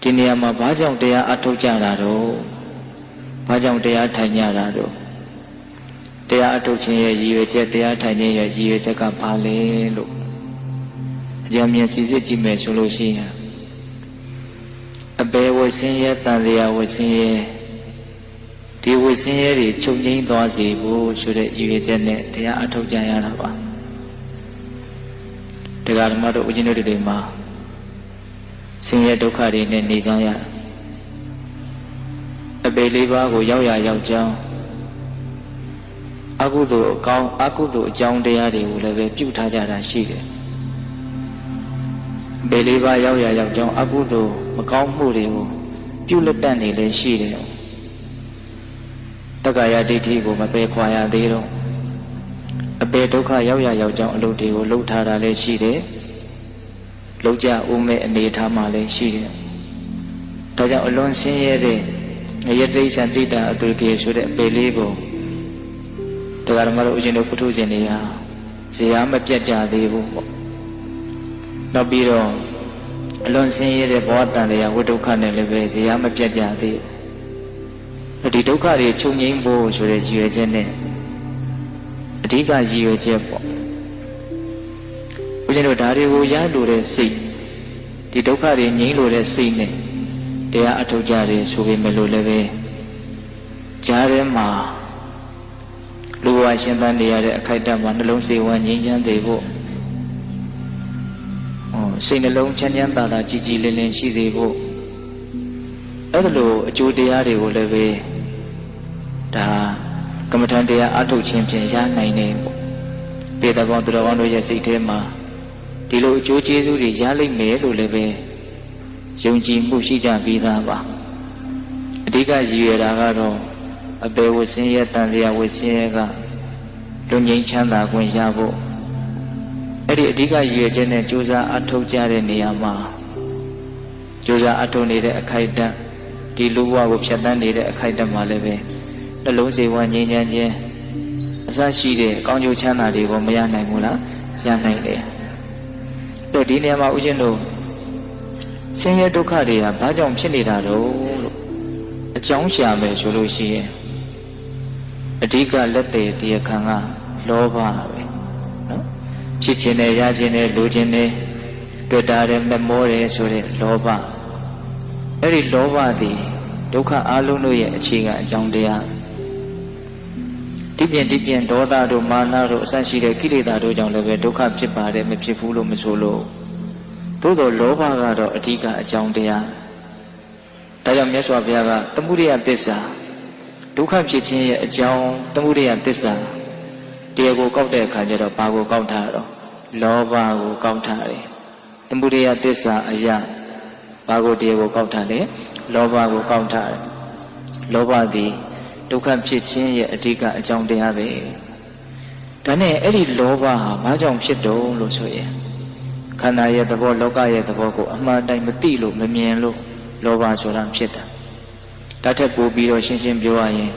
ဒီနေရာမှာဘာကြောင့်တရားအထုတ်ကြတာတော့ဘာကြောင့်တရားထိုင်ကြတာတော့တရားအထုတ်ခြင်းရဲ့ရည်ရွယ်ချက်တရားထိုင်ခြင်းရဲ့ရည်ရွယ်ချက်ကဘာလဲလို့အကြံဉာဏ်စီစစ်ကြည့်မယ်ဆိုလို့ရှိရင်အပေဝဆင်းရဲတန်တရားဝဆင်းရဲဒီဝဆင်းရဲတွေချုပ်ငိမ့်သွားစေဖို့ဆိုတဲ့ရည်ရွယ်ချက်နဲ့တရားအထုတ်ကြရတာပါတရားဓမ္မတို့ဦးဇင်းတို့တွေမှာ ဆင်းရဲဒုက္ခတွေနဲ့နေကြရအပေလေးပါးကိုရောက်ရရောက်ကြောင်းအကုသိုလ်အကောင်းအကုသိုလ်အကြောင်းတရားတွေကိုလည်းပဲပြုထားကြတာရှိတယ်အပေလေးပါးရောက်ရရောက်ကြောင်းအကုသိုလ်မကောင်းမှုတွေကိုပြုလက်တတ်နေလည်းရှိတယ်တက္ကရာဒိဋ္ဌိကိုမပယ်ခွာရသေးတော့အပေဒုက္ခရောက်ရရောက်ကြောင်းအလုပ်တွေကိုလုပ်ထားတာလည်းရှိတယ် လောက်ကြဦးမဲ့အနေထားမှလည်းရှိတယ်။ဒါကြောင့်အလွန်ဆင်းရဲတဲ့ငရတိဆန်တိတာအတုကေဆိုတဲ့အပေလေးကိုတရားဓမ္မတို့အရှင်တို့ပုထုဇဉ်တွေဟာဇေယျမပြတ်ကြသေးဘူးပေါ့။နောက်ပြီးတော့အလွန်ဆင်းရဲတဲ့ဘဝတန်တရားဝိဒုက္ခနဲ့လည်းပဲဇေယျမပြတ်ကြသေးဘူး။ဒီဒုက္ခတွေချုပ်ငြိမ်းဖို့ဆိုတဲ့ရည်ရွယ်ချက်နဲ့အဓိကရည်ရွယ်ချက်ပေါ့ ဦးဇင်းတို့ဒါတွေကိုရလိုတဲ့စိတ်ဒီဒုက္ခတွေငြိမ်းလိုတဲ့စိတ်နဲ့တရားအထုတ်ကြတယ်ဆိုပေမဲ့လို့လည်းပဲကြားထဲမှာလူဝါရှင်သန်နေရတဲ့အခိုက်အတန့်မှာနှလုံးစေဝါငြိမ်းချမ်းသေးဖို့ဟောစိတ်နှလုံးချမ်းချမ်းသာသာကြည်ကြည်လင်လင်ရှိသေးဖို့အဲ့ဒါလိုအကျိုးတရားတွေကိုလည်းပဲဒါကမ္မထံတရားအထုတ်ခြင်းဖြင့်ရနိုင်တယ်ပေါ့ပေတပေါင်းသူတော်ကောင်းတို့ရဲ့စိတ်ထဲမှာ ဒီလိုအကျိုးကျေးဇူးတွေရလိမ့်မယ်လို့လည်းပဲယုံကြည်မှုရှိကြပြီးသားပါအဓိကရည်ရွယ်တာကတော့အပေဝဆင်းရဲတန်တရားဝဆင်းရဲကလူငြိမ်းချမ်းသာခွင့်ရဖို့အဲ့ဒီအဓိကရည်ရွယ်ချက်နဲ့ကြိုးစားအထောက်ကြတဲ့နေရာမှာကြိုးစားအထောက်နေတဲ့အခိုက်အတန့်ဒီလူဘဝကိုဖြတ်တန်းနေတဲ့အခိုက်အတန့်မှာလည်းပဲနှလုံးစေဝါငြိမ်းချမ်းခြင်းအစရှိတဲ့ကောင်းကျိုးချမ်းသာတွေကိုမရနိုင်ဘူးလားရနိုင်တယ် တဲ့ဒီနေရာမှာဦးရှင်တို့ဆင်းရဲဒုက္ခတွေဟာဘာကြောင့်ဖြစ်နေတာတော့လို့အကြောင်းရှာမယ်ဆိုလို့ရှိရင်အဓိကလက်သေးတရားခံကလောဘပဲနော်ဖြစ်ခြင်းနဲ့ရခြင်းနဲ့လိုခြင်းနဲ့တွေ့တာတယ်မမောတယ်ဆိုတဲ့လောဘအဲ့ဒီလောဘသည်ဒုက္ခအလုံးတို့ရဲ့အခြေခံအကြောင်းတရား ဒီပြင်ဒီပြင်ဒေါသတို့မာနတို့အဆရှိတဲ့ကိလေသာတို့ကြောင့်လည်းပဲဒုက္ခဖြစ်ပါတယ်မဖြစ်ဘူးလို့မဆိုလို့သို့သောလောဘကတော့အဓိကအကြောင်းတရားဒါကြောင့်မြတ်စွာဘုရားကသမှုရိယသစ္စာဒုက္ခဖြစ်ခြင်းရဲ့အကြောင်းသမှုရိယသစ္စာတရားကိုကောက်တဲ့အခါကျတော့ဘာကိုကောက်ထားတော့လောဘကိုကောက်ထားတယ်သမှုရိယသစ္စာအရာဘာကိုတရားကိုကောက်ထားလဲလောဘကိုကောက်ထားတယ်လောဘသည် ဒုက္ခဖြစ်ခြင်းရဲ့အဓိကအကြောင်းတရားပဲဒါနဲ့အဲ့ဒီလောဘဟာဘာကြောင့်ဖြစ်တုံးလို့ဆိုရင်ခန္ဓာရဲ့သဘောလောကရဲ့သဘောကိုအမှန်တိုင်းမသိလို့မမြင်လို့လောဘဆိုတာဖြစ်တာဒါထက်ပိုပြီးတော့ရှင်းရှင်းပြောရရင်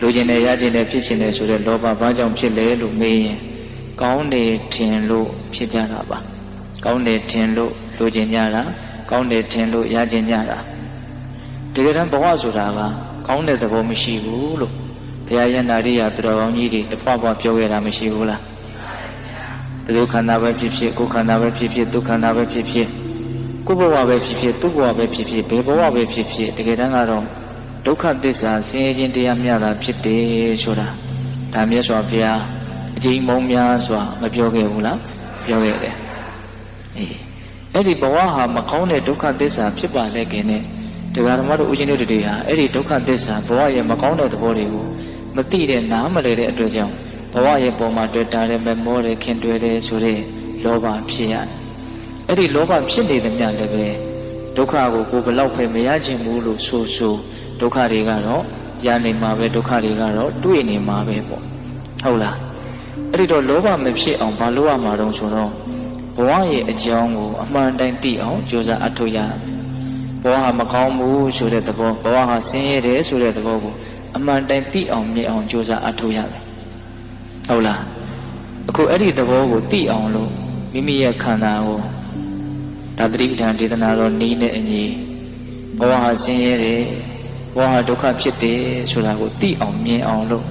လူကျင်တဲ့ရကျင်တဲ့ဖြစ်ခြင်းတဲ့ဆိုတဲ့လောဘဘာကြောင့်ဖြစ်လဲလို့မေးရင်ကောင်းတယ်ထင်လို့ဖြစ်ကြတာပါကောင်းတယ်ထင်လို့လူကျင်ကြတာကောင်းတယ်ထင်လို့ရကျင်ကြတာတကယ်တမ်းဘဝဆိုတာက ကောင်းတဲ့သဘောမရှိဘူးလို့ဘုရားယန္တာရိယသူတော်ကောင်းကြီးတွေတဖွာဖွာပြောခဲ့တာမရှိဘူးလားဘယ်လိုခန္ဓာပဲဖြစ်ဖြစ်ကိုယ်ခန္ဓာပဲဖြစ်ဖြစ်ဒုက္ခန္ဓာပဲဖြစ်ဖြစ်ကိုယ်ဘဝပဲဖြစ်ဖြစ်သူ့ဘဝပဲဖြစ်ဖြစ်ဘယ်ဘဝပဲဖြစ်ဖြစ်တကယ်တမ်းကတော့ဒုက္ခသစ္စာဆင်းရဲခြင်းတရားမျှတာဖြစ်တယ်ဆိုတာဒါမြတ်စွာဘုရားအကြီးမုံများစွာမပြောခဲ့ဘူးလားပြောခဲ့တယ်အေးအဲ့ဒီဘဝဟာမကောင်းတဲ့ဒုက္ခသစ္စာဖြစ်ပါလေခင်နဲ့ တရားဓမ္မတို့ဦးဇင်းတို့တွေဟာအဲ့ဒီဒုက္ခသစ္စာဘဝရဲ့မကောင်းတဲ့သဘောတွေကိုမသိတဲ့နားမလည်တဲ့အတွက်ကြောင့်ဘဝရဲ့ပုံမှာတွေ့တာတဲ့မမောတဲ့ခင်တွေ့တဲ့ဆိုတဲ့လောဘဖြစ်ရတယ်။အဲ့ဒီလောဘဖြစ်နေသမျှလည်းပဲဒုက္ခကိုကိုယ်ဘလောက်ပဲမရခြင်းဘူးလို့ဆိုဆိုဒုက္ခတွေကတော့ရနေမှာပဲဒုက္ခတွေကတော့တွေ့နေမှာပဲပေါ့။ဟုတ်လား။အဲ့ဒီတော့လောဘမဖြစ်အောင်ဘာလို့ရမှာတုံးဆိုတော့ဘဝရဲ့အကြောင်းကိုအမှန်တိုင်းသိအောင်ကြိုးစားအထောက်ရ ဘဝဟာမကောင်းဘူးဆိုတဲ့သဘောဘဝဟာဆင်းရဲတယ်ဆိုတဲ့သဘောကိုအမှန်တိုင်းသိအောင်မြင်အောင်ကြိုးစားအထောက်ရမယ်ဟုတ်လားအခုအဲ့ဒီသဘောကိုသိအောင်လို့မိမိရဲ့ခန္ဓာကိုဒါသတိပဋ္ဌာန်ဒေသနာတော်နီးနဲ့အညီဘဝဟာဆင်းရဲတယ်ဘဝဟာဒုက္ခဖြစ်တယ်ဆိုတာကိုသိအောင်မြင်အောင်လို့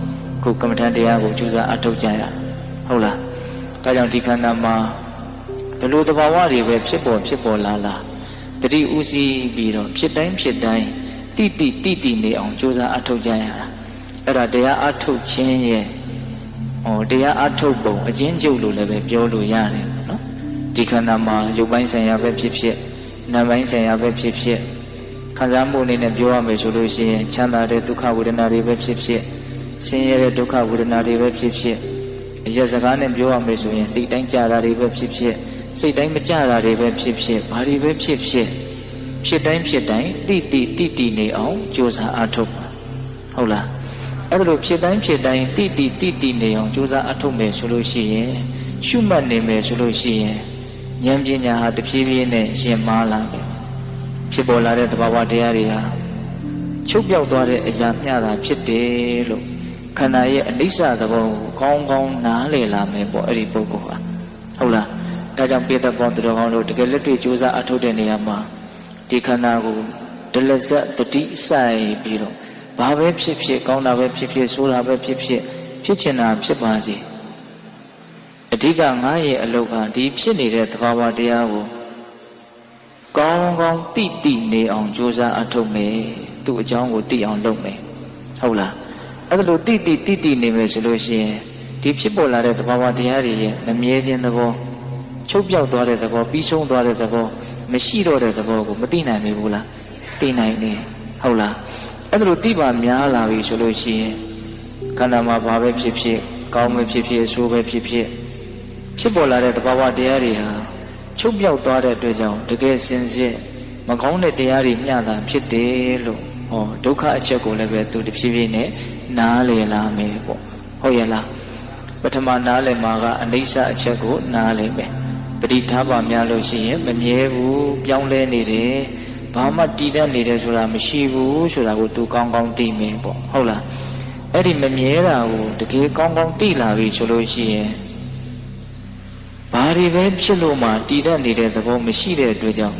ခုကမ္မထန်တရားကိုကြိုးစားအထောက်ကြရဟုတ်လားဒါကြောင့်ဒီခန္ဓာမှာဘယ်လိုသဘာဝတွေပဲဖြစ်ပေါ်ဖြစ်ပေါ်လာလာ တတိဥစည်းပြီးတော့ဖြစ်တိုင်းဖြစ်တိုင်းတိတိတိတိနေအောင်ကြိုးစားအထောက်ကြရတာအဲ့ဒါတရားအထုတ်ခြင်းရဲ့ဟောတရားအထုတ်ပုံအချင်းကျုပ်လို့လည်းပဲပြောလို့ရတယ်နော်ဒီခန္ဓာမှာရုပ်ပိုင်းဆိုင်ရာပဲဖြစ်ဖြစ်နာမ်ပိုင်းဆိုင်ရာပဲဖြစ်ဖြစ်ခံစားမှုအနေနဲ့ပြောရမယ်ဆိုလို့ရှိရင်ချမ်းသာတဲ့ဒုက္ခဝေဒနာတွေပဲဖြစ်ဖြစ်ဆင်းရဲတဲ့ဒုက္ခဝေဒနာတွေပဲဖြစ်ဖြစ်အရက်စကားနဲ့ပြောရမယ်ဆိုရင်စိတ်တိုင်းကြတာတွေပဲဖြစ်ဖြစ် စိတ်တိုင်းမကြတာတွေပဲဖြစ်ဖြစ်ဘာတွေပဲဖြစ်ဖြစ်ဖြစ်တိုင်းဖြစ်တိုင်းတိတိတိတိနေအောင်ကြိုးစားအားထုတ်ပါဟုတ်လားအဲ့ဒါလိုဖြစ်တိုင်းဖြစ်တိုင်းတိတိတိတိနေအောင်ကြိုးစားအားထုတ်မယ်ဆိုလို့ရှိရင်ရှုမှတ်နေမယ်ဆိုလို့ရှိရင်ဉာဏ်ပညာဟာတဖြည်းဖြည်းနဲ့ရှင်မားလာမယ်ဖြစ်ပေါ်လာတဲ့သဘာဝတရားတွေဟာချုပ်ပြောက်သွားတဲ့အရာမျှတာဖြစ်တယ်လို့ခန္ဓာရဲ့အနိစ္စသဘောကိုကောင်းကောင်းနားလည်လာမယ်ပေါ့အဲ့ဒီပုဂ္ဂိုလ်ဟာဟုတ်လား ဒါကြောင့်ပိဋကပေါင်းသူတော်ကောင်းတို့တကယ်လက်တွေ့ကြိုးစားအထုတ်တဲ့နေရာမှာဒီခန္ဓာကိုဒလဇတ်တတိဆိုင်ပြီးတော့ဘာပဲဖြစ်ဖြစ်ကောင်းတာပဲဖြစ်ဖြစ်ဆိုးတာပဲဖြစ်ဖြစ်ဖြစ်ချင်တာဖြစ်ပါစေအဓိကငါရဲ့အလုတ်ကဒီဖြစ်နေတဲ့သဘာဝတရားကိုကောင်းကောင်းတိတိနေအောင်ကြိုးစားအထုတ်မယ်သူ့အကြောင်းကိုသိအောင်လုပ်မယ်ဟုတ်လားအဲ့ဒါလို့တိတိတိတိနေမယ်ဆိုလို့ရှိရင်ဒီဖြစ်ပေါ်လာတဲ့သဘာဝတရားတွေရဲ့မမြဲခြင်းသဘော ချုပ်ပြောက်သွားတဲ့သဘောပြီးဆုံးသွားတဲ့သဘောမရှိတော့တဲ့သဘောကိုမသိနိုင်မိဘူးလားသိနိုင်တယ်ဟုတ်လားအဲ့ဒါလို့သိပါများလာပြီဆိုလို့ရှိရင်ခန္ဓာမှာဘာပဲဖြစ်ဖြစ်ကောင်းပဲဖြစ်ဖြစ်ဆိုးပဲဖြစ်ဖြစ်ဖြစ်ပေါ်လာတဲ့သဘာဝတရားတွေဟာချုပ်ပြောက်သွားတဲ့အတွက်ကြောင့်တကယ်စင်စစ်မကောင်းတဲ့တရားတွေမျှတာဖြစ်တယ်လို့ဟောဒုက္ခအချက်ကိုလည်းပဲသူတဖြည်းဖြည်းနဲ့နားလည်လာမယ်ပေါ့ဟုတ်ရဲ့လားပထမနားလည်မှာကအနိစ္စအချက်ကိုနားလည်မယ် ပဋိဌာပါများလို့ရှိရင်မမြဲဘူးပြောင်းလဲနေတယ်ဘာမှတည်တတ်နေတယ်ဆိုတာမရှိဘူးဆိုတာကိုသူကောင်းကောင်းသိမယ်ပေါ့ဟုတ်လားအဲ့ဒီမမြဲတာကိုတကယ်ကောင်းကောင်းသိလာပြီဆိုလို့ရှိရင်ဘာတွေပဲဖြစ်လို့မှတည်တတ်နေတဲ့သဘောမရှိတဲ့အတွက်ကြောင့်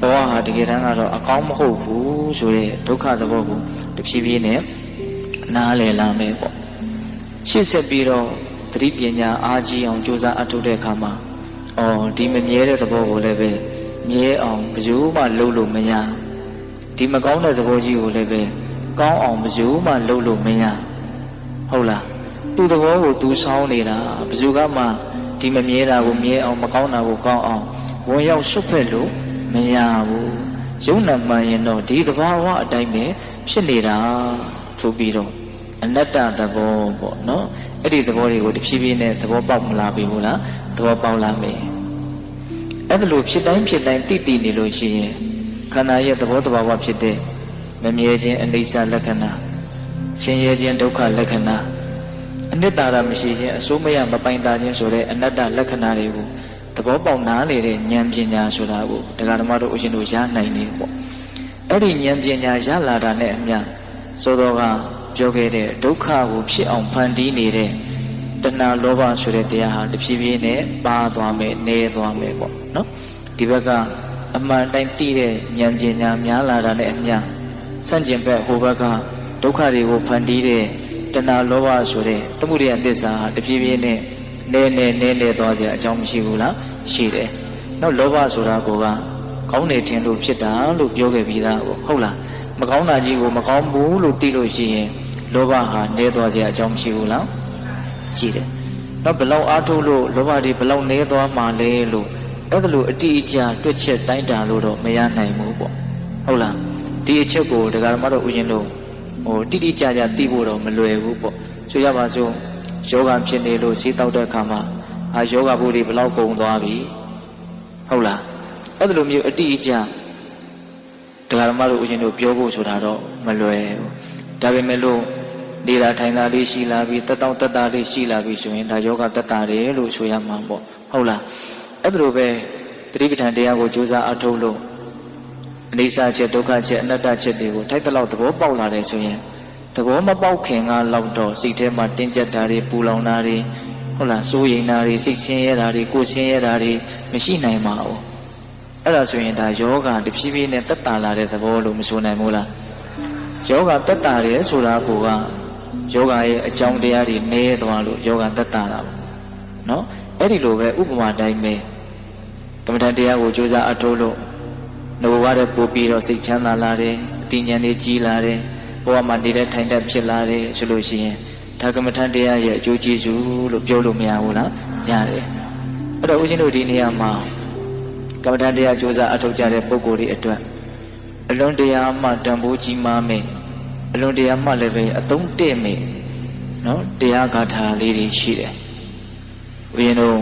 ဘဝဟာတကယ်တမ်းကတော့အကောင်းမဟုတ်ဘူးဆိုတဲ့ဒုက္ခသဘောကိုတဖြည်းဖြည်းနဲ့နားလည်လာမယ်ပေါ့ရှေ့ဆက်ပြီးတော့ သတိပညာအားကြီးအောင်ကြိုးစားအထောက်တဲ့အခါမှာအော်ဒီမမြဲတဲ့သဘောကိုလည်းပဲမြဲအောင်ဘယ်သူမှလုပ်လို့မရဒီမကောင်းတဲ့သဘောကြီးကိုလည်းပဲကောင်းအောင်ဘယ်သူမှလုပ်လို့မရဟုတ်လားသူ့သဘောကိုသူဆောင်းနေတာဘယ်သူကမှဒီမမြဲတာကိုမြဲအောင်မကောင်းတာကိုကောင်းအောင်ဝင်ရောက်ဆွတ်ဖက်လို့မရဘူးယုံနာမှန်ရင်တော့ဒီသဘာဝအတိုင်းပဲဖြစ်နေတာဆိုပြီးတော့ အနတ္တသဘောပေါ့နော်အဲ့ဒီသဘောတွေကိုတဖြည်းဖြည်းနဲ့သဘောပေါက်မလာပြီဘူးလားသဘောပေါက်လာမယ်အဲ့ဒါလို့ဖြစ်တိုင်းဖြစ်တိုင်းတိတိနေလို့ရှိရင်ခန္ဓာရဲ့သဘောတဘာဝဖြစ်တဲ့မမြဲခြင်းအနိစ္စလက္ခဏာဆင်းရဲခြင်းဒုက္ခလက္ခဏာအနိတ္တရာမရှိခြင်းအစိုးမရမပိုင်တာခြင်းဆိုတဲ့အနတ္တလက္ခဏာတွေကိုသဘောပေါက်နားလေတဲ့ဉာဏ်ပညာဆိုတာကိုတရားဓမ္မတို့အရှင်တို့ရနိုင်နေပေါ့အဲ့ဒီဉာဏ်ပညာရလာတာနဲ့အမျှသို့တော်က ပြောခဲ့တဲ့ဒုက္ခကိုဖြစ်အောင်ဖန်တီးနေတဲ့တဏှာလောဘဆိုတဲ့တရားဟာတဖြည်းဖြည်းနဲ့ပါသွားမယ်နေသွားမယ်ပေါ့နော်ဒီဘက်ကအမှန်တိုင်းသိတဲ့ဉာဏ်ပညာများလာတာနဲ့အမျှဆန့်ကျင်ဘက်ဟိုဘက်ကဒုက္ခတွေကိုဖန်တီးတဲ့တဏှာလောဘဆိုတဲ့သမှုရိယသစ္စာဟာတဖြည်းဖြည်းနဲ့နေနေနေနေသွားစရာအကြောင်းမရှိဘူးလားရှိတယ်နောက်လောဘဆိုတာကကောင်းနေခြင်းလို့ဖြစ်တာလို့ပြောခဲ့ပြီးသားပေါ့ဟုတ်လားမကောင်းတာကြီးကိုမကောင်းဘူးလို့သိလို့ရှိရင် လောဘဟာနေသွားစရာအကြောင်းမရှိဘူးလားရှိတယ်နောက်ဘလောက်အားထုတ်လို့လောဘတွေဘလောက်နေသွားမှလဲလို့အဲ့ဒါလို့အတိအကျတွက်ချက်တိုင်းတာလို့တော့မရနိုင်ဘူးပေါ့ဟုတ်လားဒီအချက်ကိုဒကာဓမ္မတို့ဥယျာဉ်တို့ဟိုတိတိကျကျသိဖို့တော့မလွယ်ဘူးပေါ့ဆိုရပါစို့ယောဂဖြစ်နေလို့စီးတောက်တဲ့အခါမှာအာယောဂဘူးတွေဘလောက်ကုန်သွားပြီဟုတ်လားအဲ့ဒါလိုမျိုးအတိအကျဒကာဓမ္မတို့ဥရှင်တို့ပြောဖို့ဆိုတာတော့မလွယ်ဘူး ဒါပေမဲ့လို့နေတာထိုင်တာလေးရှိလာပြီတက်တောင့်တက်တာလေးရှိလာပြီဆိုရင်ဒါယောဂတက်တာတယ်လို့ဆိုရမှာပေါ့ဟုတ်လားအဲ့ဒါလိုပဲတတိပဋ္ဌာန်တရားကိုကြိုးစားအထုတ်လို့အနိစ္စချက်ဒုက္ခချက်အနတ္တချက်တွေကိုထိုက်တဲ့လောက်သဘောပေါက်လာတယ်ဆိုရင်သဘောမပေါက်ခင်ကလောက်တော့စိတ်ထဲမှာတင်းကျပ်တာတွေပူလောင်တာတွေဟုတ်လားစိုးရိမ်တာတွေစိတ်ဆင်းရဲတာတွေကိုယ်ဆင်းရဲတာတွေမရှိနိုင်ပါဘူးအဲ့ဒါဆိုရင်ဒါယောဂတဖြည်းဖြည်းနဲ့တက်တာလာတဲ့သဘောလို့မဆိုနိုင်ဘူးလား ယောဂတက်တာတယ်ဆိုတာကယောဂရဲ့အကြောင်းတရားတွေနည်းသွားလို့ယောဂတက်တာတာပေါ့နော်အဲ့ဒီလိုပဲဥပမာတိုင်းပဲကမ္မဋ္ဌာန်းတရားကိုကြိုးစားအထောက်လို့နှုတ်ဝါတဲ့ပို့ပြီးတော့စိတ်ချမ်းသာလာတယ်အတိညာဉ်တွေကြီးလာတယ်ဘဝမှာနေတဲ့ထိုင်တက်ဖြစ်လာတယ်ဆိုလို့ရှိရင်ဒါကမ္မဋ္ဌာန်းတရားရဲ့အကျိုးကျေးဇူးလို့ပြောလို့မရဘူးလားရတယ်အဲ့တော့ဦးဇင်းတို့ဒီနေရာမှာကမ္မဋ္ဌာန်းတရားကြိုးစားအထောက်ကြတဲ့ပုဂ္ဂိုလ်တွေအတွက်အလွန်တရာမှတန်ဖိုးကြီးမားမယ် အလွန်တရာမှလည်းပဲအသုံးတည့်မယ်နော်တရားဂါထာလေးတွေရှိတယ်ဦးဇင်းတို့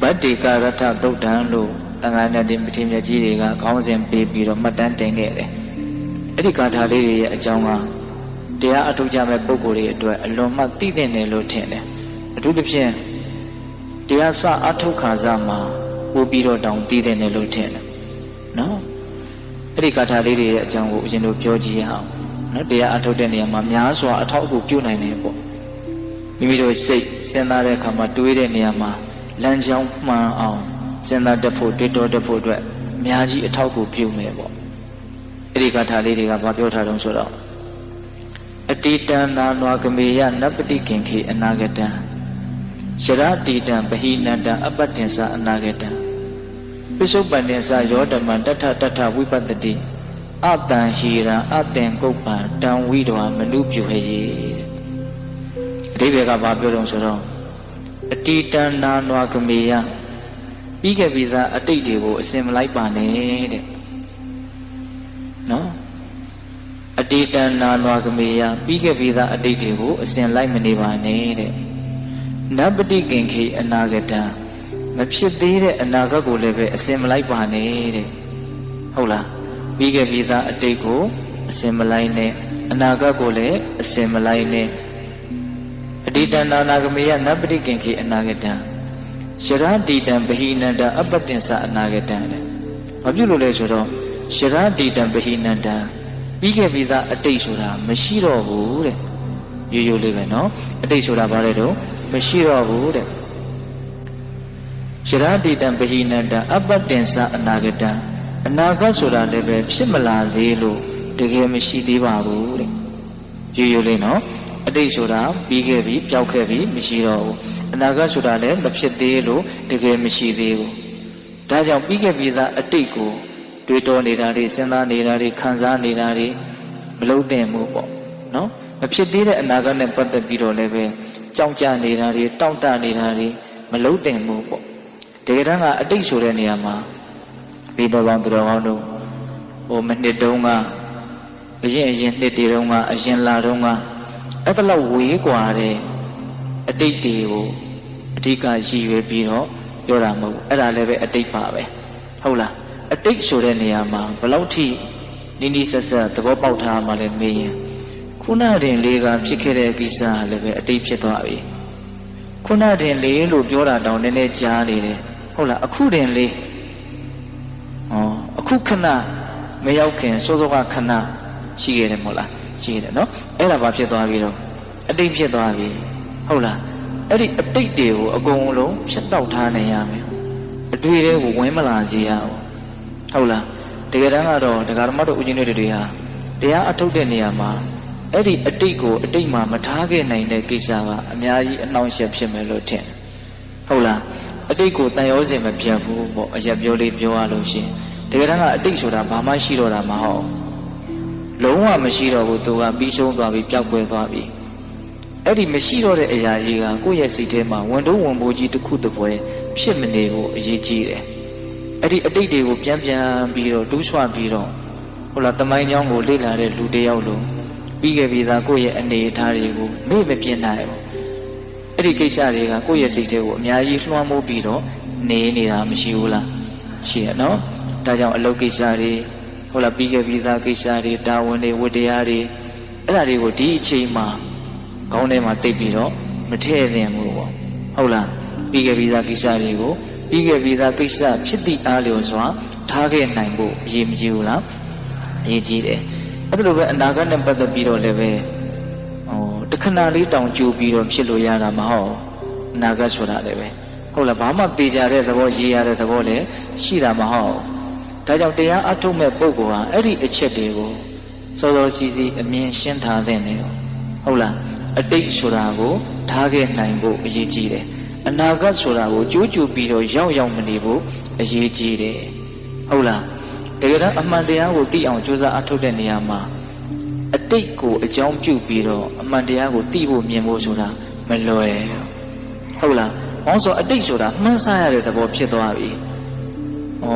ဗတ္တိကရထသုတ်တံလို့တန်ခါနဲ့တင်ပတိမြတ်ကြီးတွေကခေါင်းစဉ်ပေးပြီးတော့မှတ်တမ်းတင်ခဲ့တယ်အဲ့ဒီဂါထာလေးတွေရဲ့အကြောင်းကတရားအထောက်ကြမဲ့ပုဂ္ဂိုလ်တွေအတွက်အလွန်မှသိတဲ့နယ်လို့ထင်တယ်အထူးသဖြင့်တရားစအထုတ်ခါစားမှာပို့ပြီးတော့တောင်သိတဲ့နယ်လို့ထင်တယ်နော် အဲ့ဒီဂါထာလေးတွေရဲ့အကြောင်းကိုအရင်တို့ပြောကြည့်ရအောင်နော်တရားအထုတ်တဲ့နေရာမှာများစွာအထောက်အကူပြုနိုင်တယ်ပေါ့မိမိတို့စိတ်စဉ်းစားတဲ့အခါမှာတွေးတဲ့နေရာမှာလမ်းကြောင်းမှန်အောင်စဉ်းစားတတ်ဖို့တွေးတောတတ်ဖို့အတွက်အများကြီးအထောက်အကူပြုမယ်ပေါ့အဲ့ဒီဂါထာလေးတွေကဘာပြောထားတုံးဆိုတော့အတိတံနာနွာကမေယနပတိကင်ခေအနာဂတံယရတိတံပဟိနတံအပတ္တင်္စအနာဂတံ ပိစုပန္တင်္စယောဓမ္မတထတထဝိပတ္တိအတံဟိရံအတင်ကုပ္ပံတံဝိတော်မနုပြုဟေတဲ့အဓိပ္ပာယ်ကဘာပြောတုံးဆိုတော့အတိတံနာနွာကမေယပြီးခဲ့ပြီးသားအတိတ်တွေကိုအစင်မလိုက်ပါနဲ့တဲ့နော်အတိတနာနွာကမေယပြီးခဲ့ပြီးသားအတိတ်တွေကိုအစဉ်လိုက်မနေပါနဲ့တဲ့နပတိကင်ခေအနာဂတံ မဖြစ်သေးတဲ့အနာဂတ်ကိုလည်းပဲအစဉ်မလိုက်ပါနဲ့တဲ့ဟုတ်လားပြီးခဲ့ပြီးသားအတိတ်ကိုအစဉ်မလိုက်နဲ့အနာဂတ်ကိုလည်းအစဉ်မလိုက်နဲ့အတိတနာနာကမေယနပတိကင်ခေအနာဂတံယရတိတံပဟိနန္တအပတ္တင်္စအနာဂတံတဲ့ဘာဖြစ်လို့လဲဆိုတော့ယရတိတံပဟိနန္တပြီးခဲ့ပြီးသားအတိတ်ဆိုတာမရှိတော့ဘူးတဲ့ရိုးရိုးလေးပဲเนาะအတိတ်ဆိုတာဘာလဲတော့မရှိတော့ဘူးတဲ့ ယရတိတံပဟိနတံအပတ္တင်္စအနာဂတံအနာဂတ်ဆိုတာလည်းပဲဖြစ်မလာသေးလို့တကယ်မရှိသေးပါဘူးတဲ့ရိုးရိုးလေးနော်အတိတ်ဆိုတာပြီးခဲ့ပြီပျောက်ခဲ့ပြီမရှိတော့ဘူးအနာဂတ်ဆိုတာလည်းမဖြစ်သေးလို့တကယ်မရှိသေးဘူးဒါကြောင့်ပြီးခဲ့ပြီးသားအတိတ်ကိုတွေးတောနေတာတွေစဉ်းစားနေတာတွေခံစားနေတာတွေမလုံးသင့်ဘူးပေါ့နော်မဖြစ်သေးတဲ့အနာဂတ်နဲ့ပတ်သက်ပြီးတော့လည်းပဲကြောက်ကြနေတာတွေတောင့်တနေတာတွေမလုံးသင့်ဘူးပေါ့ တကယ်တမ်းကအတိတ်ဆိုတဲ့နေရာမှာပြီးတော်ကောင်းသူတော်ကောင်းတို့ဟိုမနှစ်တုန်းကအရင်အရင်နှစ်တည်းတုန်းကအရင်လာတုန်းကအဲ့ဒါလောက်ဝေးกว่าတဲ့အတိတ်တွေကိုအဓိကရည်ရွယ်ပြီးတော့ပြောတာမဟုတ်ဘူးအဲ့ဒါလည်းပဲအတိတ်ပါပဲဟုတ်လားအတိတ်ဆိုတဲ့နေရာမှာဘလောက်ထိနိနိဆက်ဆက်သဘောပေါက်ထားမှလည်းမေးရင်ခုနတင်လေးကဖြစ်ခဲ့တဲ့ကိစ္စကလည်းပဲအတိတ်ဖြစ်သွားပြီခုနတင်လေးလို့ပြောတာတောင်နည်းနည်းကြားနေတယ် ဟုတ်လားအခုတင်လေးဩအခုခဏမရောက်ခင်စိုးစိုးကခဏရှိခဲ့တယ်မဟုတ်လားရှိတယ်နော်အဲ့ဒါဘာဖြစ်သွားပြီတော့အတိတ်ဖြစ်သွားပြီဟုတ်လားအဲ့ဒီအတိတ်တွေကိုအကုန်လုံးဖြတ်တောက်ထားနိုင်ရမယ်အတွေ့အတွေကိုဝင်မလာစေရဘူးဟုတ်လားတကယ်တမ်းကတော့ဒကာဓမ္မတို့ဦးကြီးတွေတွေဟာတရားအထုတ်တဲ့နေရာမှာအဲ့ဒီအတိတ်ကိုအတိတ်မှာမထားခဲ့နိုင်တဲ့ကိစ္စကအများကြီးအနှောင့်အယှက်ဖြစ်မယ်လို့ထင်ဟုတ်လားအ တိတ်ကိုတန်ရောစင်မပြတ်ဘူးပေါ့အရက်ပြောလေးပြောရလို့ရှိရင်တကယ်တမ်းကအတိတ်ဆိုတာဘာမှရှိတော့တာမဟုတ်လုံးဝမရှိတော့ဘူးသူကပြီးဆုံးသွားပြီပျောက်ကွယ်သွားပြီအဲ့ဒီမရှိတော့တဲ့အရာကြီးကကိုယ့်ရဲ့စိတ်ထဲမှာဝန်တုံးဝန်ပိုးကြီးတစ်ခုတစ်ပွဲဖြစ်မနေဘူးအရေးကြီးတယ်အဲ့ဒီအတိတ်တွေကိုပြန်ပြန်ပြီးတော့တူးဆွပြီးတော့ဟုတ်လားတမိုင်းကြောင်းကိုလေ့လာတဲ့လူတစ်ယောက်လိုပြီးခဲ့ပြီးသားကိုယ့်ရဲ့အနေအထားတွေကိုမေ့မပြင်းနိုင်ဘူး အဲ့ဒီကိစ္စတွေကကိုယ့်ရဲ့စိတ်ထဲကိုအများကြီးလွှမ်းမိုးပြီးတော့နေနေတာမရှိဘူးလားရှိရနော်ဒါကြောင့်အလုပ်ကိစ္စတွေဟုတ်လားပြီးခဲ့ပြီးသားကိစ္စတွေတာဝန်တွေဝတ္တရားတွေအဲ့ဒါတွေကိုဒီအချိန်မှာခေါင်းထဲမှာတိတ်ပြီးတော့မထည့်သင့်ဘူးပေါ့ဟုတ်လားပြီးခဲ့ပြီးသားကိစ္စတွေကိုပြီးခဲ့ပြီးသားကိစ္စဖြစ်သည့်အားလျော်စွာထားခဲ့နိုင်ဖို့အရေးမကြီးဘူးလားအရေးကြီးတယ်အဲ့ဒါလိုပဲအနာဂတ်နဲ့ပတ်သက်ပြီးတော့လည်းပဲဟို တခဏလေးတောင်ကြိုးပြီးတော့ဖြစ်လို့ရတာမဟုတ်အနာဂတ်ဆိုတာလည်းပဲဟုတ်လားဘာမှသိကြတဲ့သဘောရေးရတဲ့သဘောလည်းရှိတာမဟုတ်ဒါကြောင့်တရားအထုတ်မဲ့ပုဂ္ဂိုလ်ဟာအဲ့ဒီအချက်တွေကိုစောစောစီးစီးအမြင်ရှင်းထားတဲ့နေဟုတ်လားအတိတ်ဆိုတာကိုထားခဲ့နိုင်ဖို့အရေးကြီးတယ်အနာဂတ်ဆိုတာကိုကြိုးကြူပြီးတော့ရောက်ရောက်မနေဖို့အရေးကြီးတယ်ဟုတ်လားတကယ်တော့အမှန်တရားကိုသိအောင်ကြိုးစားအထုတ်တဲ့နေရာမှာအတိတ်ကိုအကြောင်းပြုပြီးတော့အ မှန်တရားကိုသိဖို့မြင်ဖို့ဆိုတာမလွယ်ဟုတ်လား။ဘောဆိုအတိတ်ဆိုတာမှန်းဆရတဲ့သဘောဖြစ်သွားပြီ။ဩ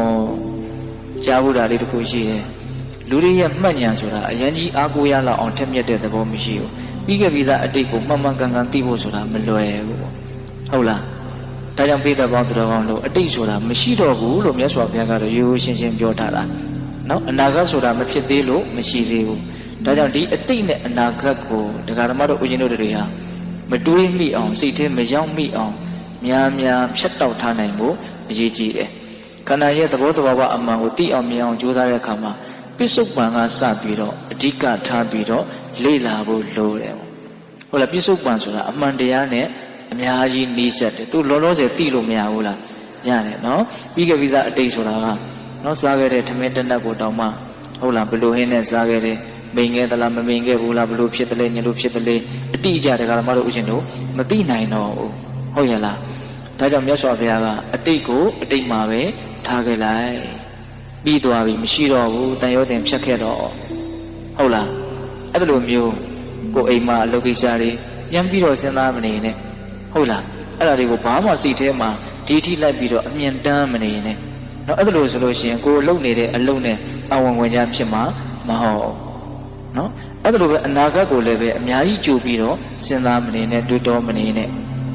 ကြားဖို့တာလေးတစ်ခုရှိတယ်။လူတွေရဲ့မှတ်ဉာဏ်ဆိုတာအရင်ကြီးအားကိုးရလောက်အောင်ထက်မြက်တဲ့သဘောမရှိဘူး။ပြီးခဲ့ပြီးသားအတိတ်ကိုမှန်မှန်ကန်ကန်သိဖို့ဆိုတာမလွယ်ဘူးပေါ့။ဟုတ်လား။ဒါကြောင့်ပိဿပေါင်းသူတော်ကောင်းတို့အတိတ်ဆိုတာမရှိတော့ဘူးလို့မြတ်စွာဘုရားကတော့ရိုးရိုးရှင်းရှင်းပြောထားတာ။နော်အနာဂတ်ဆိုတာမဖြစ်သေးလို့မရှိသေးဘူး။ ဒါကြောင့်ဒီအတိတ်နဲ့အနာဂတ်ကိုဒကာဓမ္မတို့ဦးဇင်းတို့တွေဟာမတွေးမိအောင်စိတ်ထဲမရောက်မိအောင်များများဖြတ်တောက်ထားနိုင်ဖို့အရေးကြီးတယ်။ခန္ဓာရဲ့သဘောတဘာဝအမှန်ကိုသိအောင်မြင်အောင်ကြိုးစားတဲ့အခါမှာပစ္စုပန်ကစပြီးတော့အဓိကထားပြီးတော့လေ့လာဖို့လိုတယ်။ဟုတ်လားပစ္စုပန်ဆိုတာအမှန်တရားနဲ့အများကြီးနှီးစက်တယ်။သူလောလောဆယ်သိလို့မရဘူးလား။ရတယ်နော်။ပြီးခဲ့ပြီးသားအတိတ်ဆိုတာကနော်စားခဲ့တဲ့ထမင်းတနက်ကိုတောင်မှဟုတ်လားဘလို့ဟင်းနဲ့စားခဲ့တဲ့ မိန်ခဲ့သလားမမိန်ခဲ့ဘူးလားဘလို့ဖြစ်တယ်လဲညလို့ဖြစ်တယ်လဲအတိအကျတကယ်မတို့ဥရှင်တို့မသိနိုင်တော့ဘူးဟုတ်ရဲ့လားဒါကြောင့်မြတ်စွာဘုရားကအတိတ်ကိုအတိတ်မှာပဲထားခဲ့လိုက်ပြီးသွားပြီမရှိတော့ဘူးတန်ရောတင်ဖြတ်ခဲ့တော့ဟုတ်လားအဲ့လိုမျိုးကိုအိမ်မှာအလုပ်ကိစ္စတွေပြန်ပြီးတော့စဉ်းစားမနေနဲ့ဟုတ်လားအဲ့ဒါတွေကိုဘာမှစိတ်ထဲမှာဒီထိလိုက်ပြီးတော့အမြင်တမ်းမနေနဲ့နော်အဲ့ဒါလို့ဆိုလို့ရှိရင်ကိုယ်လုံနေတဲ့အလုပ်နဲ့အဝင်ဝင်ကြဖြစ်မှာမဟုတ် နော်အဲ့ဒါလိုပဲအနာဂတ်ကိုလည်းပဲအများကြီးကြိုပြီးတော့စဉ်းစားမနေနဲ့တွေးတောမနေနဲ့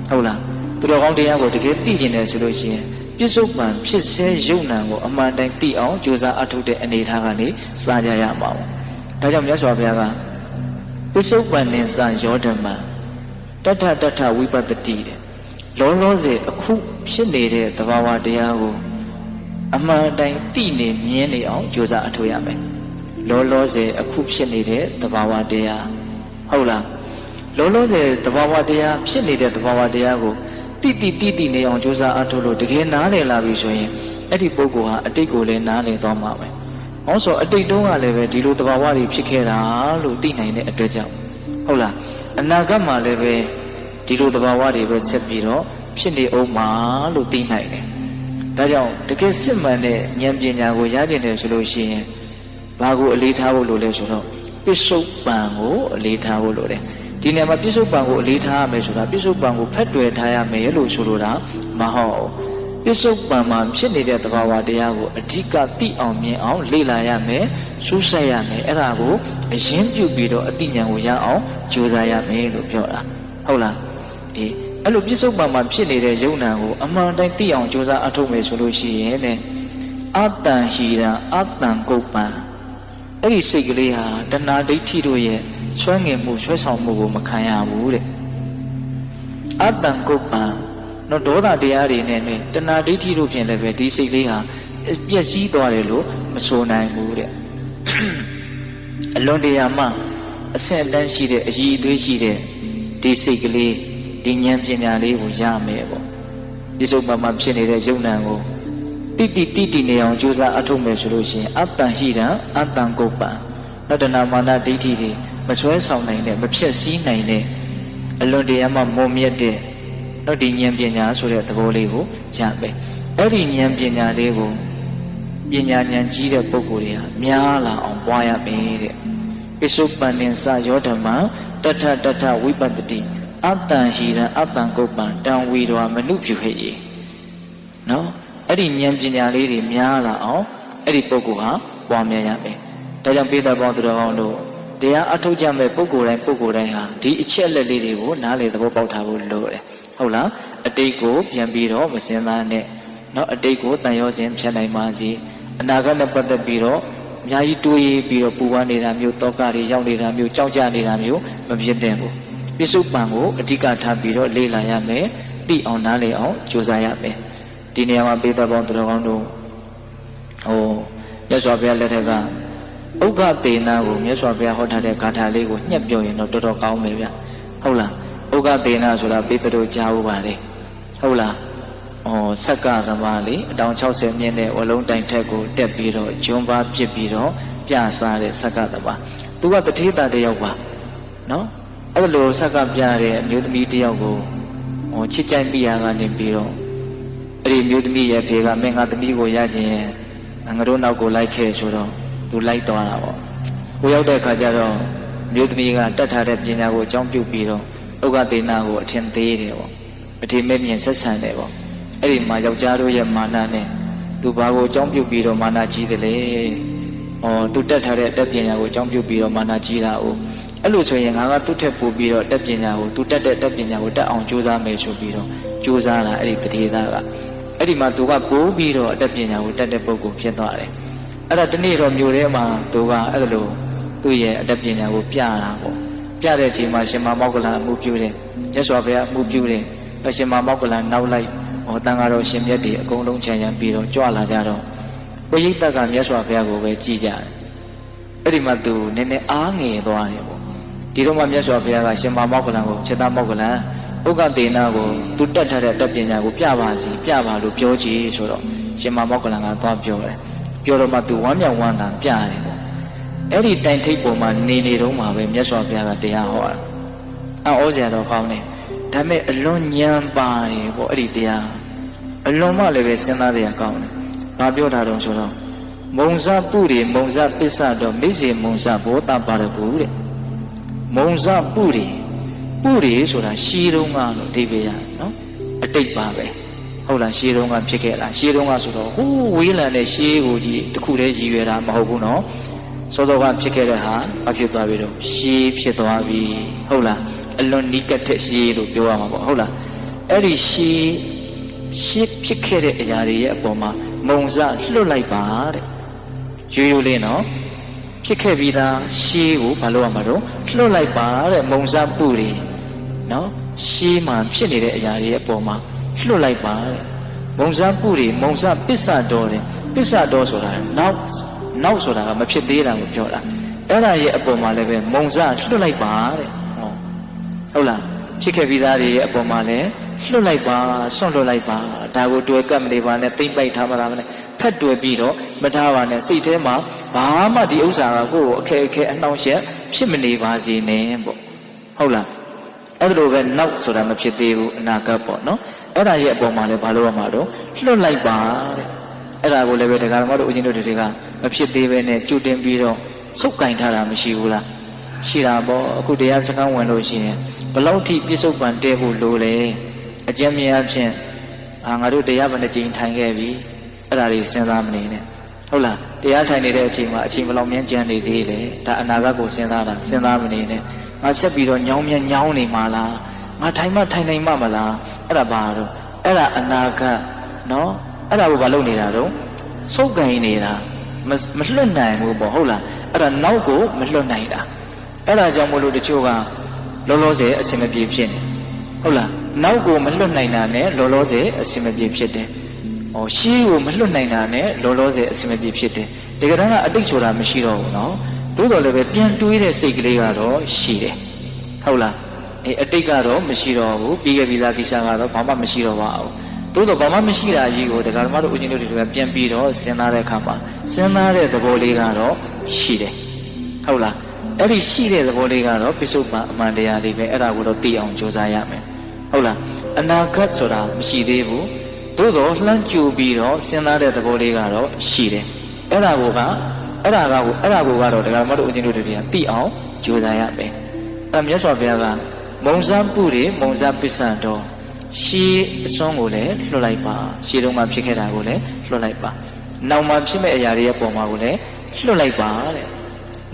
ဟုတ်လားသူတော်ကောင်းတရားကိုတကယ်သိကျင်တယ်ဆိုလို့ရှိရင်ပြစ္ဆုတ်ပံဖြစ်စေယုံနံကိုအမှန်တိုင်းသိအောင်ကြိုးစားအထုတ်တဲ့အနေထားကနေစာကြရမှာပေါ့ဒါကြောင့်မြတ်စွာဘုရားကပြစ္ဆုတ်ပံနဲ့စာယောဓမ္မတထတထဝိပတ္တိတဲ့လောလောဆယ်အခုဖြစ်နေတဲ့သဘာဝတရားကိုအမှန်တိုင်းသိနေမြင်နေအောင်ကြိုးစားအထုတ်ရမယ် လောလောဆယ်အခုဖြစ်နေတဲ့သဘာဝတရားဟုတ်လားလောလောဆယ်သဘာဝတရားဖြစ်နေတဲ့သဘာဝတရားကိုတိတိတိတိနေအောင်ကြိုးစားအထုတ်လို့တကယ်နားလည်လာပြီဆိုရင်အဲ့ဒီပုဂ္ဂိုလ်ဟာအတိတ်ကိုလည်းနားလည်သွားမှာပဲ။ဟောဆိုအတိတ်တုန်းကလည်းပဲဒီလိုသဘာဝတွေဖြစ်ခဲ့တာလို့သိနိုင်တဲ့အတွက်ကြောင့်ဟုတ်လားအနာဂတ်မှာလည်းပဲဒီလိုသဘာဝတွေပဲဆက်ပြီးတော့ဖြစ်နေအောင်မှာလို့သိနိုင်တယ်။ဒါကြောင့်တကယ်စစ်မှန်တဲ့ဉာဏ်ပညာကိုရကျင်တယ်ဆိုလို့ရှိရင် ဘာကိုအလေးထားဖို့လိုလဲဆိုတော့ပစ္စုပန်ကိုအလေးထားဖို့လိုတယ်ဒီနေရာမှာပစ္စုပန်ကိုအလေးထားရမယ်ဆိုတာပစ္စုပန်ကိုဖက်တွယ်ထားရမယ်လို့ဆိုလိုတာမဟုတ်ပစ္စုပန်မှာဖြစ်နေတဲ့သဘာဝတရားကိုအဓိကသိအောင်မြင်အောင်လေ့လာရမယ်စူးစိုက်ရမယ်အဲ့ဒါကိုအရင်ပြုပြီးတော့အသိဉာဏ်ကိုရအောင်ကြိုးစားရမယ်လို့ပြောတာဟုတ်လားအေးအဲ့လိုပစ္စုပန်မှာဖြစ်နေတဲ့ယုံနာကိုအမှန်တိုင်းသိအောင်ကြိုးစားအထောက်မယ်ဆိုလို့ရှိရင်လေအတန်ဟီရန်အတန်ကုတ်ပန် အဲ့ဒီစိတ်ကလေးဟာတဏှာဒိဋ္ဌိတို့ရဲ့ဆွဲငင်မှုဆွဲဆောင်မှုကိုမခံရဘူးတဲ့အတန်ကုပ္ပံနော်ဒေါသတရားတွေနဲ့နဲ့တဏှာဒိဋ္ဌိတို့ဖြင့်လည်းပဲဒီစိတ်လေးဟာပျက်စီးသွားတယ်လို့မဆိုနိုင်ဘူးတဲ့အလွန်တရာမှအဆင့်အတန်းရှိတဲ့အည်အသွေးရှိတဲ့ဒီစိတ်ကလေးဒီဉာဏ်ပညာလေးကိုရမယ်ပေါ့ဒီစုံမှမှဖြစ်နေတဲ့ယုံနံကို တိတိတိတိနေအောင်ကြိုးစားအထုတ်မယ်ဆိုလို့ရှိရင်အတ္တဟိတံအတ္တံကုပ္ပံနတနာမာနဒိဋ္ဌိတွေမဆွဲဆောင်နိုင်တဲ့မဖြစ်စည်းနိုင်တဲ့အလွန်တရာမှမုံမြတ်တဲ့တော့ဒီဉာဏ်ပညာဆိုတဲ့သဘောလေးကိုရပဲအဲ့ဒီဉာဏ်ပညာလေးကိုပညာဉာဏ်ကြီးတဲ့ပုဂ္ဂိုလ်တွေဟာများလာအောင်ပွားရမယ်တဲ့ပိစုပန်နင်္စယောဓမ္မတထတထဝိပတ္တိအတ္တံဟိရံအတ္တံကုပ္ပံတံဝီတော်မနုပြုဟိယေနော် အဲ့ဒီဉာဏ်ပညာလေးတွေများလာအောင်အဲ့ဒီပုဂ္ဂိုလ်ဟာပွားများရမယ်။ဒါကြောင့်ပိဿပေါင်းသူတော်ကောင်းတို့တရားအထုတ်ကြမဲ့ပုဂ္ဂိုလ်တိုင်းပုဂ္ဂိုလ်တိုင်းဟာဒီအချက်လက်လေးတွေကိုနားလေသဘောပေါက်ထားဖို့လိုတယ်။ဟုတ်လား။အတိတ်ကိုပြန်ပြီးတော့မစင်သားနဲ့။နော်အတိတ်ကိုတန်ရောစဉ်ဖြတ်နိုင်ပါစေ။အနာဂတ်နဲ့ပတ်သက်ပြီးတော့အများကြီးတွေးပြီးတော့ပူပန်နေတာမျိုးတောကတွေရောက်နေတာမျိုးကြောက်ကြနေတာမျိုးမဖြစ်သင့်ဘူး။ပြစ္ဆုတ်ပံကိုအဓိကထားပြီးတော့လေ့လာရမယ်။သိအောင်နားလည်အောင်ကြိုးစားရမယ်။ ဒီနေရာမှာပေသက်ပေါင်းသူတော်ကောင်းတို့ဟိုမြတ်စွာဘုရားလက်ထက်ကဥက္ကသေနာကိုမြတ်စွာဘုရားဟောထားတဲ့ဂါထာလေးကိုညှက်ပြောရင်တော့တော်တော်ကောင်းမယ်ဗျဟုတ်လားဥက္ကသေနာဆိုတာပေတတို့ကြားဖို့ပါလေဟုတ်လားဩဆက်ကသမားလေအတောင်60မြင့်တဲ့ဝလုံးတိုင်ထက်ကိုတက်ပြီးတော့ဂျွန်ပါဖြစ်ပြီးတော့ပြစားတဲ့ဆက်ကသမားသူကတထေးတာတယောက်ပါနော်အဲ့လိုဆက်ကပြတဲ့အမျိုးသမီးတယောက်ကိုဟောချစ်ကြိုက်မိရကနေပြီးတော့ အဲ့ဒီမျိုးသမီးရဲ့ဖေကမင်းငါသမီးကိုရခြင်းရဲ့ငါတို့နောက်ကိုလိုက်ခဲ့ဆိုတော့သူလိုက်သွားတာပေါ့ကိုရောက်တဲ့အခါကျတော့မျိုးသမီးကတတ်ထားတဲ့ပညာကိုအကြောင်းပြုပြီးတော့ဥက္ကသေနာကိုအထင်သေးတယ်ပေါ့အထင်မဲ့မြင်ဆက်ဆံတယ်ပေါ့အဲ့ဒီမှာယောက်ျားတို့ရဲ့မာနနဲ့သူဘာကိုအကြောင်းပြုပြီးတော့မာနကြီးတယ်လေဩသူတက်ထားတဲ့အတတ်ပညာကိုအကြောင်းပြုပြီးတော့မာနကြီးတာ哦 အဲ့လိုဆိုရင်ငါကသူ့ထက်ပိုပြီးတော့တက်ပညာကိုသူတက်တဲ့တက်ပညာကိုတက်အောင်ကြိုးစားမယ်ဆိုပြီးတော့ကြိုးစားတာအဲ့ဒီတတိသားကအဲ့ဒီမှာသူကပိုးပြီးတော့အတက်ပညာကိုတက်တဲ့ပုဂ္ဂိုလ်ဖြစ်သွားတယ်အဲ့ဒါတနေ့တော့မြို့ထဲမှာသူကအဲ့လိုသူ့ရဲ့အတက်ပညာကိုပြတာပေါ့ပြတဲ့အချိန်မှာရှင်မမောက္ကလအမှုပြုတယ်ရသော်ဘုရားအမှုပြုတယ်အရှင်မမောက္ကလနောက်လိုက်ဟောတန်ဃာတော်ရှင်မြတ်တွေအကုန်လုံးခြံရံပြီးတော့ကြွလာကြတော့ဘုရိတ်တက်ကမြတ်စွာဘုရားကိုပဲကြည်ကြတယ်အဲ့ဒီမှာသူနည်းနည်းအားငယ်သွားတယ်ပေါ့ ဒီတော့မှမြတ်စွာဘုရားကရှင်မမောက္ကလကိုစေတမောက္ကလဥက္ကတေနာကိုသူတက်ထားတဲ့တက်ပညာကိုပြပါစီပြပါလို့ပြောကြည့်ဆိုတော့ရှင်မမောက္ကလကသွားပြောတယ်ပြောတော့မှသူဝမ်းမြောက်ဝမ်းသာပြတယ်ပေါ့အဲ့ဒီတိုင်ထိပ်ပေါ်မှာနေနေတော့မှပဲမြတ်စွာဘုရားကတရားဟောတာအော်ဩစရာတော့ကောင်းတယ်ဒါပေမဲ့အလွန်ညံပါတယ်ပေါ့အဲ့ဒီတရားအလွန်မှလည်းပဲစဉ်းစားရကောင်းတယ်ဘာပြောတာတော့ဆိုတော့မုံဇပုရိမုံဇပစ္စတော့မိစေမုံဇဘောတပါရကူတဲ့ မုံဇပုရိပုရိဆိုတာရှီးတုံးကလို့အဓိပ္ပာယ်ရနော်အတိတ်ပါပဲဟုတ်လားရှီးတုံးကဖြစ်ခဲ့လားရှီးတုံးကဆိုတော့ဟိုးဝေးလံတဲ့ရှီးကိုကြီးတခုတည်းရည်ရွယ်တာမဟုတ်ဘူးနော်စောစောကဖြစ်ခဲ့တဲ့ဟာအဖြစ်သွားပြီတော့ရှီးဖြစ်သွားပြီဟုတ်လားအလွန်နီးကပ်တဲ့ရှီးလို့ပြောရမှာပေါ့ဟုတ်လားအဲ့ဒီရှီးရှီးဖြစ်ခဲ့တဲ့အရာတွေရဲ့အပေါ်မှာမုံစလွတ်လိုက်ပါတဲ့ရိုးရိုးလေးနော် ဖြစ်ခဲ့ပြီးသားရှေးကိုမလုပ်ရမှာတော့လွတ်လိုက်ပါတဲ့မုံစပူတွေနော်ရှေးမှာဖြစ်နေတဲ့အရာတွေရဲ့အပေါ်မှာလွတ်လိုက်ပါတဲ့မုံစပူတွေမုံစပစ္ဆတော်တယ်ပစ္ဆတော်ဆိုတာနောက်နောက်ဆိုတာကမဖြစ်သေးတာကိုပြောတာအဲ့ဒါရဲ့အပေါ်မှာလည်းပဲမုံစလွတ်လိုက်ပါတဲ့ဟောဟုတ်လားဖြစ်ခဲ့ပြီးသားတွေရဲ့အပေါ်မှာလည်းလွတ်လိုက်ပါဆွန့်လွတ်လိုက်ပါဒါကိုတွေ့ကပ်မနေပါနဲ့တိမ့်ပိုက်ထားမလားမနဲ့ ဖက်တွေ့ပြီးတော့မထားပါနဲ့စိတ်ထဲမှာဘာမှဒီဥစ္စာကကိုယ့်ကိုအခက်အခဲအနှောင့်အယှက်ဖြစ်မနေပါစေနဲ့ပေါ့ဟုတ်လားအဲ့လိုပဲနောက်ဆိုတာမဖြစ်သေးဘူးအနာဂတ်ပေါ့နော်အဲ့ဒါရဲ့အပေါ်မှာလည်းဘာလို့ရမှာတော့လွတ်လိုက်ပါတဲ့အဲ့ဒါကိုလည်းပဲဒကာတော်တို့ဦးဇင်းတို့တွေကမဖြစ်သေးပဲနဲ့ကြိုတင်ပြီးတော့စုပ်ကင်ထားတာမရှိဘူးလားရှိတာပေါ့အခုတရားစခန်းဝင်လို့ရှိရင်ဘလောက်ထိပြစ္ဆုတ်ပံတဲဖို့လိုလဲအကျဉ်းမြအဖြစ်အာငါတို့တရားဘယ်နှကြိမ်ထိုင်ခဲ့ပြီ အဲ့ဒါတွေစဉ်းစားမနေနဲ့ဟုတ်လားတရားထိုင်နေတဲ့အချိန်မှာအချိန်ဘယ်လောက်မြန်းကြံနေသေးလဲဒါအနာဂတ်ကိုစဉ်းစားတာစဉ်းစားမနေနဲ့ငါဆက်ပြီးတော့ညောင်းမြညောင်းနေမှာလားငါထိုင်မှထိုင်နိုင်မှမလားအဲ့ဒါဘာတော့အဲ့ဒါအနာဂတ်နော်အဲ့ဒါကိုဘာလုပ်နေတာတော့စုပ်ကင်နေတာမမလွတ်နိုင်ဘူးပေါ့ဟုတ်လားအဲ့ဒါနောက်ကိုမလွတ်နိုင်တာအဲ့ဒါကြောင့်မလို့တချို့ကလောလောဆယ်အဆင်မပြေဖြစ်နေဟုတ်လားနောက်ကိုမလွတ်နိုင်တာနဲ့လောလောဆယ်အဆင်မပြေဖြစ်တယ်။ ဟောရှေးကိုမလွတ်နိုင်တာနဲ့လောလောဆယ်အဆင်မပြေဖြစ်တယ်။ဒီကရဏအတိတ်ဆိုတာမရှိတော့ဘူးနော်။သို့တော်လည်းပဲပြန်တွေးတဲ့စိတ်ကလေးကတော့ရှိတယ်။ဟုတ်လား။အဲအတိတ်ကတော့မရှိတော့ဘူး။ပြီးခဲ့ပြီးသားကိစ္စကတော့ဘာမှမရှိတော့ပါဘူး။သို့တော်ဘာမှမရှိတာကြီးကိုဒကာဓမ္မတို့ဦးဇင်းတို့တွေကပြန်ပြီးတော့စဉ်းစားတဲ့အခါမှာစဉ်းစားတဲ့သဘောလေးကတော့ရှိတယ်။ဟုတ်လား။အဲ့ဒီရှိတဲ့သဘောလေးကတော့ပိစုပန်အမှန်တရားလေးပဲအဲ့ဒါကိုတော့သိအောင်ကြိုးစားရမယ်။ဟုတ်လားအနာဂတ်ဆိုတာမရှိသေးဘူး သို့တော့လှမ်းကြူပြီးတော့စဉ်းစားတဲ့သဘောလေးကတော့ရှိတယ်အဲ့ဒါကိုကအဲ့ဒါကကိုအဲ့ဒါကိုကတော့ဒကာမတို့အချင်းတို့တွေကသိအောင်ကြိုးစားရမယ်အဲ့မြတ်စွာဘုရားကမုံစမ်းပုတွေမုံစမ်းပစ္စံတော်ရှီးအစွန်းကိုလည်းလွှတ်လိုက်ပါရှီးတုံးမှာဖြစ်ခဲ့တာကိုလည်းလွှတ်လိုက်ပါနောက်မှာဖြစ်မဲ့အရာတွေရဲ့ပုံမှာကိုလည်းလွှတ်လိုက်ပါတဲ့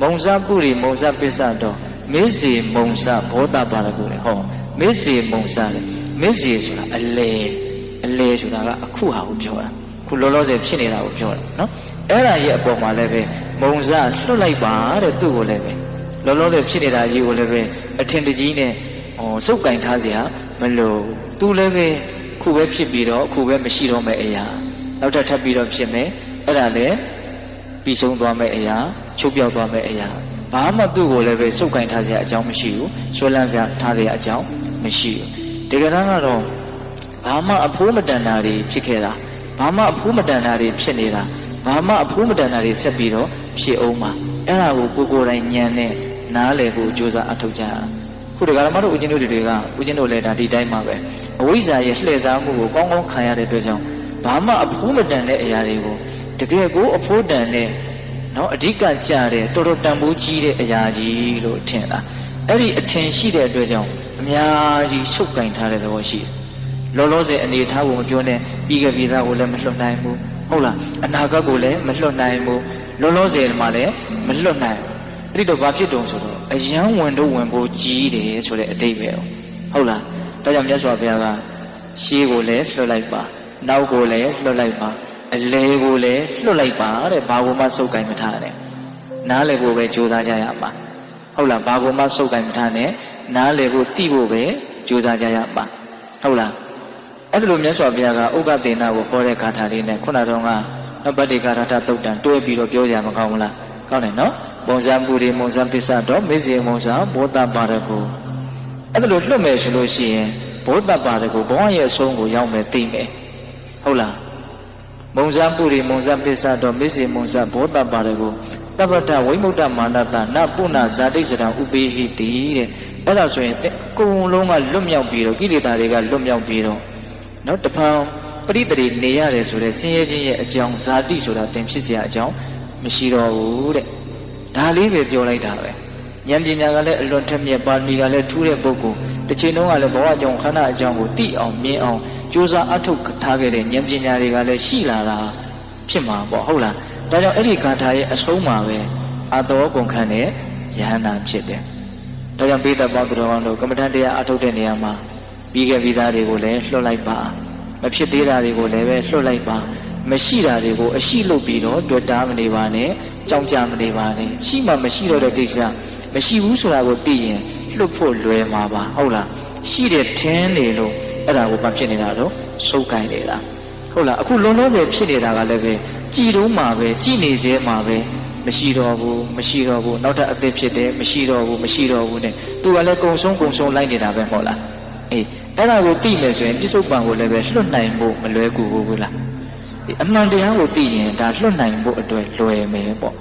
မုံစမ်းပုတွေမုံစမ်းပစ္စံတော်မေဇေမုံစဘောတပါရကိုလေဟောမေဇေမုံစလေမေဇေဆိုတာအလေ အလေဆိုတာကအခုဟာကိုပြောတာခုလောလောဆယ်ဖြစ်နေတာကိုပြောတာနော်အဲ့ဒါရဲ့အပေါ်မှာလည်းပဲမုံစလွတ်လိုက်ပါတဲ့သူ့ကိုလည်းပဲလောလောဆယ်ဖြစ်နေတာကြီးကိုလည်းပဲအထင်တကြီးနဲ့ဟောစုပ်ကင်ထားเสียမလို့သူလည်းပဲခုပဲဖြစ်ပြီးတော့အခုပဲမရှိတော့မယ့်အရာနောက်ထပ်ထပ်ပြီးတော့ဖြစ်မယ်အဲ့ဒါလည်းပြီးဆုံးသွားမယ့်အရာချုပ်ပြောက်သွားမယ့်အရာဘာမှသူ့ကိုလည်းပဲစုပ်ကင်ထားစရာအကြောင်းမရှိဘူးဆွဲလန်းစရာထားစရာအကြောင်းမရှိဘူးဒီကနေ့ကတော့ ဘဘာမှအဖိုးမတန်တာတွေဖြစ်ခဲ့တာဘာမှအဖိုးမတန်တာတွေဖြစ်နေတာဘာမှအဖိုးမတန်တာတွေဆက်ပြီးတော့ဖြစ်အောင်ပါအဲ့ဒါကိုကိုကိုယ်တိုင်ညံနဲ့နားလည်ဖို့ကြိုးစားအထောက်ကြရခုတကယ်တော့မတို့ဦးချင်းတို့တွေကဦးချင်းတို့လည်းဒါဒီတိုင်းပါပဲအဝိဇ္ဇာရဲ့လှည့်စားမှုကိုကောင်းကောင်းခံရတဲ့အတွက်ကြောင့်ဘာမှအဖိုးမတန်တဲ့အရာတွေကိုတကယ်ကိုအဖိုးတန်တဲ့နော်အဓိကကြတဲ့တော်တော်တန်ဖိုးကြီးတဲ့အရာကြီးလို့ထင်တာအဲ့ဒီအထင်ရှိတဲ့အတွက်ကြောင့်အများကြီးရှုပ်ကင်ထားတဲ့သဘောရှိတယ် လောလောဆယ်အနေထားကိုမပြောနဲ့ပြီးခဲ့ပြီးသားကိုလည်းမလွတ်နိုင်ဘူးဟုတ်လားအနာဂတ်ကိုလည်းမလွတ်နိုင်ဘူးလောလောဆယ်မှာလည်းမလွတ်နိုင်ဘူးအဲ့ဒီတော့ဘာဖြစ်တုံဆိုတော့အယံဝင်တို့ဝင်ဖို့ကြီးတယ်ဆိုတဲ့အတိတ်ပဲဟုတ်လားဒါကြောင့်မြတ်စွာဘုရားကရှေးကိုလည်းလွတ်လိုက်ပါနောက်ကိုလည်းလွတ်လိုက်ပါအလဲကိုလည်းလွတ်လိုက်ပါတဲ့ဘာကိုမှစုပ်ကင်မထားနဲ့နားလည်ဖို့ပဲကြိုးစားကြရမှာဟုတ်လားဘာကိုမှစုပ်ကင်မထားနဲ့နားလည်ဖို့တိဖို့ပဲကြိုးစားကြရမှာဟုတ်လား အဲ့ဒါလိုမြတ်စွာဘုရားကဥက္ကတေနာကိုဟောတဲ့ဂါထာလေးနဲ့ခုနတုန်းကနဗတ္တိကာရထတုတ်တံတွဲပြီးတော့ပြောကြမကောင်းဘူးလားကောင်းတယ်နော်ပုံစံပူရိမုံစံပစ္စတော့မေဇေမုံစံဘောတပါရကိုအဲ့ဒါလိုလွတ်မယ်ဆိုလို့ရှိရင်ဘောတပါရကိုဘဝရဲ့အဆုံးကိုရောက်မယ်သိမယ်ဟုတ်လားမုံစံပူရိမုံစံပစ္စတော့မေဇေမုံစံဘောတပါရကိုတပ္ပတဝိမု ക്ത မာနတနပုဏ္ဏဇာတိစရံဥပိဟိတိတဲ့အဲ့ဒါဆိုရင်ကုံလုံးကလွတ်မြောက်ပြီးတော့ကိလေသာတွေကလွတ်မြောက်ပြီးတော့ နော်တဖန်ပရိသေနေရတယ်ဆိုတဲ့ဆင်းရဲခြင်းရဲ့အကြောင်းဇာတိဆိုတာသင်ဖြစ်เสียအကြောင်းမရှိတော့ဘူးတဲ့ဒါလေးပဲပြောလိုက်တာပဲဉာဏ်ပညာကလည်းအလွန်ထက်မြက်ပါရမီကလည်းထူးတဲ့ပုဂ္ဂိုလ်တစ်ချိန်လုံးကလည်းဘဝအကြောင်းခန္ဓာအကြောင်းကိုသိအောင်မြင်အောင်ကြိုးစားအထောက်ထားခဲ့တဲ့ဉာဏ်ပညာတွေကလည်းရှိလာတာဖြစ်မှာပေါ့ဟုတ်လားဒါကြောင့်အဲ့ဒီဂါထာရဲ့အဆုံးမှာပဲအာတော်ကုန်ခန့်တဲ့ယဟန္တာဖြစ်တယ်ဒါကြောင့်ပိဋကပေါင်းသူတော်ကောင်းတို့ကမ္မထန်တရားအထုတ်တဲ့နေရာမှာ ပြီးခဲ့ပြီးသားတွေကိုလည်းလွှတ်လိုက်ပါမဖြစ်သေးတာတွေကိုလည်းပဲလွှတ်လိုက်ပါမရှိတာတွေကိုအရှိလုပ်ပြီးတော့တွေ့တာမနေပါနဲ့ကြောက်ကြမနေပါနဲ့ရှိမှမရှိတော့တဲ့ကိစ္စမရှိဘူးဆိုတာကိုသိရင်လွတ်ဖို့လွယ်မှာပါဟုတ်လားရှိတဲ့ထင်းနေလို့အဲ့ဒါကိုမဖြစ်နေတာတော့စုပ်ကိုင်းနေတာဟုတ်လားအခုလုံးလုံးဆယ်ဖြစ်နေတာကလည်းပဲကြည်တုံးမှာပဲကြည်နေစေမှာပဲမရှိတော့ဘူးမရှိတော့ဘူးနောက်ထပ်အသစ်ဖြစ်တယ်မရှိတော့ဘူးမရှိတော့ဘူး ਨੇ သူကလည်းကုံဆုံးကုံဆုံးလိုက်နေတာပဲမဟုတ်လားအေး အဲ့ဒါကိုသိမယ်ဆိုရင်ပြစ္ဆုတ်ပံကိုလည်းပဲလွတ်နိုင်ဖို့မလွယ်ကူဘူးဘူးလားအမှန်တရားကိုသိရင်ဒါလွတ်နိုင်ဖို့အတွက်လွယ်မယ်ပေါ့